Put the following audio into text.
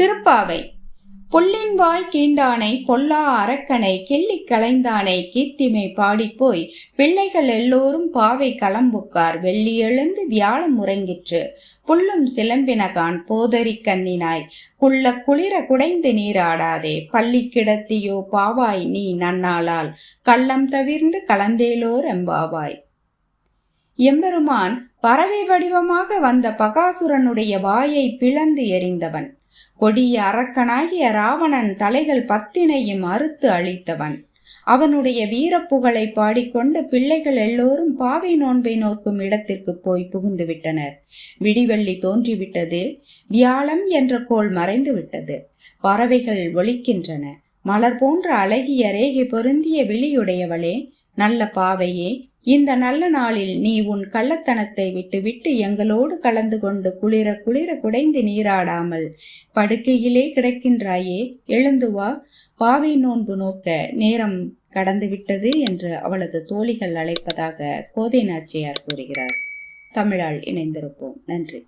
திருப்பாவை. புள்ளின் வாய் கீண்டானை பொல்லா அரக்கனை கிள்ளிக் களைந்தானை கீர்த்திமை பாடிப்போய் பிள்ளைகள் எல்லோரும் பாவை களம்புக்கார் வெள்ளி எழுந்து வியாழம் உறங்கிற்று. புல்லும் சிலம்பினகான் போதரி கண்ணினாய். குள்ள குளிர குடைந்து நீராடாதே. பள்ளி கிடத்தியோ பாவாய் நீ நன்னாளால். கள்ளம் தவிர்ந்து கலந்தேலோர் எம்பாவாய். எம்பெருமான் பறவை வடிவமாக வந்த பகாசுரனுடைய வாயை பிளந்து எறிந்தவன் கொடிய அரக்கனாகிய ராவணன் தலைகள் பத்தினையும் அறுத்து அழித்தவன். அவனுடைய வீரப்புகழை பாடிக்கொண்டு பிள்ளைகள் எல்லோரும் பாவை நோன்பை நோக்கும் இடத்திற்கு போய் புகுந்து விட்டனர். விடிவெள்ளி தோன்றிவிட்டது. வியாழம் என்ற கோள் மறைந்து விட்டது. பறவைகள் ஒலிக்கின்றன. மலர் போன்ற அழகிய ரேகை பொருந்திய விழியுடையவளே நல்ல பாவையே இந்த நல்ல நாளில் நீ உன் கள்ளத்தனத்தை விட்டுவிட்டு எங்களோடு கலந்து கொண்டு குளிர குளிர குடைந்து நீராடாமல் படுக்கையிலே கிடக்கின்றாயே எழுந்து வா. பாவை நோன்பு நோக்க நேரம் கடந்து விட்டது என்று அவளது தோழிகள் அழைப்பதாக கோதை நாச்சியார் கூறுகிறார். தமிழால் இணைந்திருப்போம். நன்றி.